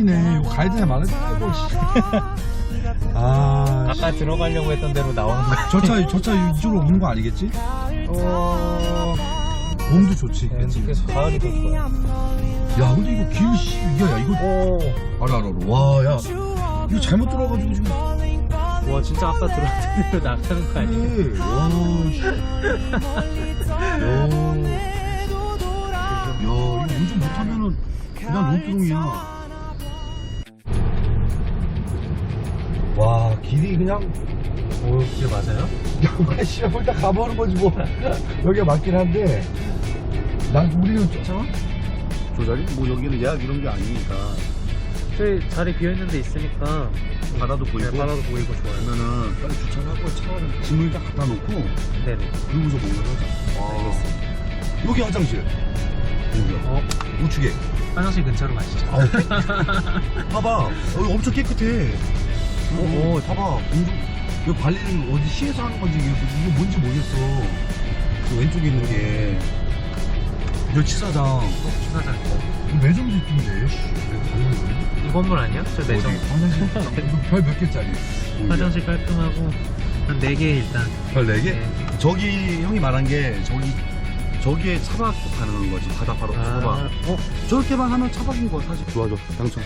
이네 이거 가야 되냐 말아야 씨. 아 아까 들어가려고 했던 대로 나오는 거야. 저차 저차 이쪽으로 오는 거 아니겠지? 어... 몸도 좋지 네, 그치? 그래서 가을이 더 좋아요. 야 근데 이거 길 씨, 야, 야 이거 오. 알아 알아 와야 이거 잘못 들어가지고 지금 와 진짜 아까 들어왔던 대로 나가는 거 아니야? 그래 와씨 야, 야 이거 운전 못하면은 그냥 논두렁이야 와 길이 그냥 오, 길 맞아요? 야, 씨, 일단 가보는 거지 뭐. 여기가 맞긴 한데, 난 우리는 쫓아와? 저 자리? 뭐 여기는 예약 이런 게 아니니까 저희 자리 비어있는 데 있으니까 바다도 보이고 네, 바다도 보이고 좋아요. 그러면은 빨리 주차하고 차 짐을 딱 갖다 놓고 네네. 그러고서 먹는 거자 알겠습니다. 여기 화장실. 여기야. 어? 우측에. 화장실 근처로 가시죠. 아, 봐봐. 여기 엄청 깨끗해. 어, 어, 봐봐. 공중, 이거 관리는 어디 시에서 하는 건지, 이게, 이게 뭔지 모르겠어. 그 왼쪽에 있는 게. 여기 치사장. 추사장. 매점도 있던데, 씨. 내가 가는 거니? 이 건물 아니야? 저 매점. 화장실. 별몇 개짜리? 화장실 깔끔하고 한 4개 일단. 별 4개? 네. 저기 형이 말한 게 저기 저기에 차박 가능한 거지 바다 바로 차박 아, 어? 저렇게만 하면 차박인 거 사실 좋아 좋아 당첨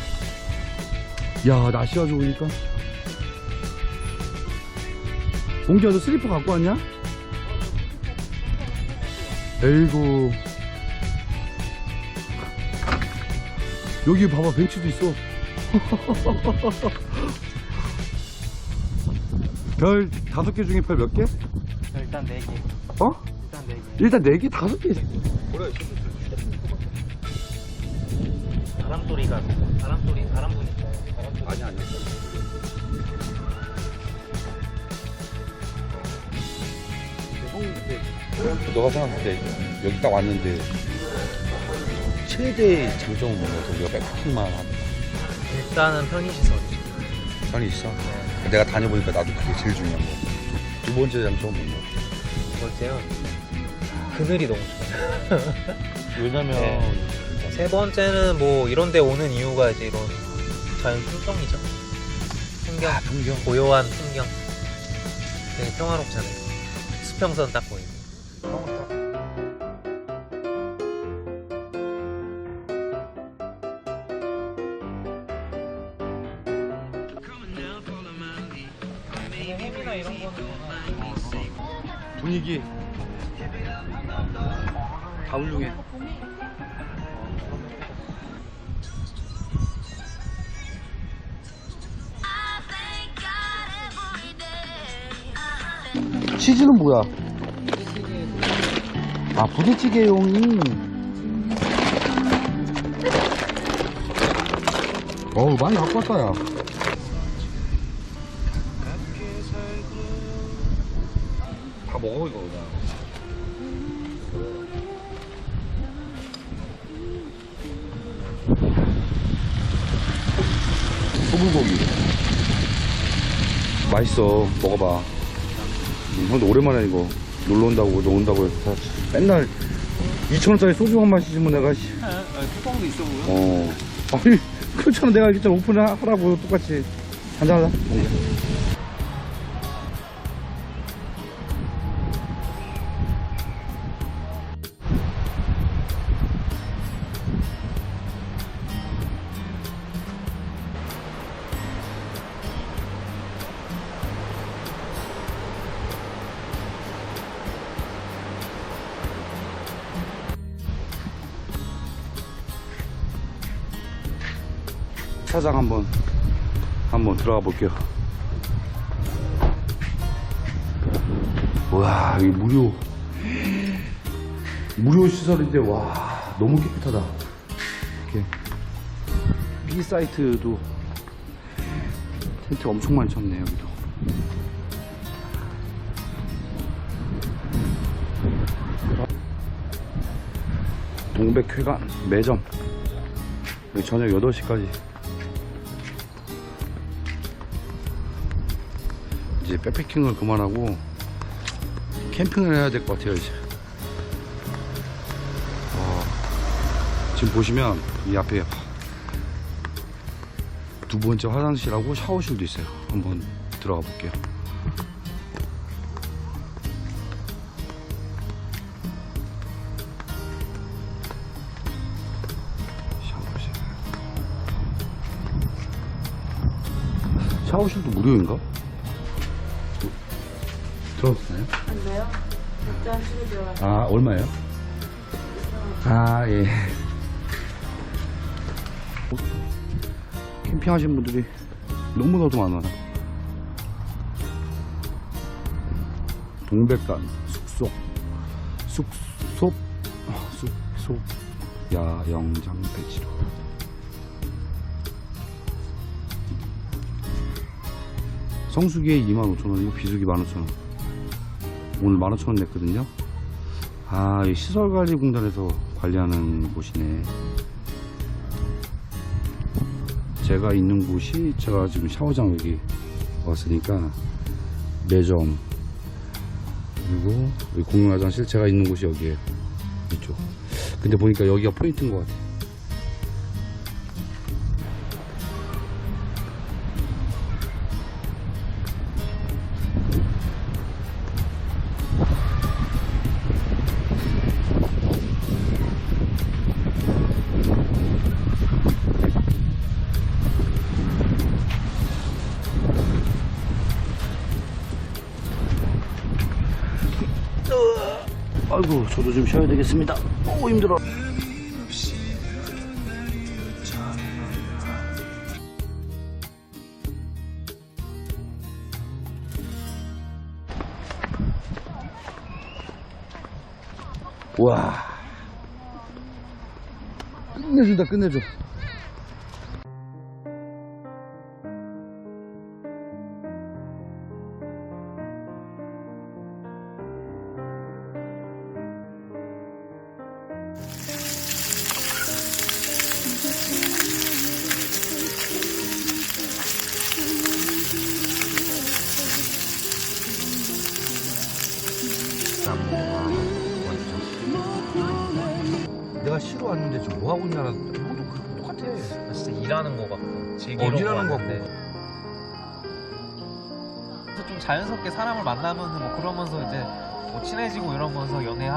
야 날씨가 좋으니까 봉기야 너 슬리퍼 갖고 왔냐? 에이구 여기 봐봐 벤치도 있어 별 다섯 개 중에 별 몇 개? 일단 4개. 어? 일단 4개. 일단 네 개, 다섯 개. 바람 소리가 바람 소리 바람 부니까. 아니 아니. 너가 생각할 때 여기 딱 왔는데 최대 장점은 뭐냐? 우리가 백패킹만 하는 일단은 편의시설이죠. 편이 있어. 내가 다녀보니까 나도 그게 제일 중요한 거. 두 번째 장점은 뭐냐? 두 번째요. 그늘이 너무 좋아요. 왜냐면 네. 세 번째는 뭐 이런 데 오는 이유가 이제 이런 자연 풍경이죠. 풍경, 아, 풍경. 고요한 풍경. 되게 평화롭잖아요. 수평선 딱 거는 분위기 다 훌륭해. 치즈는 뭐야? 아 부대찌개용이. 어우, 많이 갖고 왔다, 야. 다 먹어 이거 그냥. 소불고기. 맛있어. 먹어봐. 음, 형도 오랜만에 이거 놀러 온다고 너 온다고 해서 맨날 2천원짜리 소주 한 마시지면 내가 씨. 뚜껑도 있어 보여? 어. 아니 그렇잖아 내가 진짜 오픈하라고 똑같이 한잔하자. 차장 한번 한번 들어가 볼게요. 와, 이 무료 무료 시설인데 와 너무 깨끗하다. 이렇게 B 사이트도 텐트 엄청 많이 쳤네 여기도. 동백회관 매점 저녁 8시까지 이제 백패킹을 그만하고 캠핑을 해야 될 것 같아요 이제 어, 지금 보시면 이 앞에 두 번째 화장실하고 샤워실도 있어요. 한번 들어가 볼게요. 샤워실. 샤워실도 무료인가? 들어봤나요? 안 돼요? 일단 집에 들어가서 아, 얼마예요? 아, 예. 캠핑하신 분들이 너무나도 많아요. 동백간 숙소, 숙소, 숙소, 야영장 배지로. 성수기에 25,000원이고 비수기 15,000원. 오늘 15,000원 냈거든요. 아, 이 시설관리공단에서 관리하는 곳이네. 제가 있는 곳이 제가 지금 샤워장 여기 왔으니까 매점 그리고 공용 화장실 제가 있는 곳이 여기에요. 이쪽. 근데 보니까 여기가 포인트인 것 같아. 아이고, 저도 좀 쉬어야 되겠습니다. 오, 힘들어. 와. 끝내준다, 끝내줘. 내가 쉬러 왔는데 지금 뭐 하고 있냐라 모두 그- 똑같아. 진짜 일하는 거 같고 즐기러 어, 일하는 거 왔는데. 그래서 좀 자연스럽게 사람을 만나면 뭐 그러면서 이제 뭐 친해지고 이러면서 연애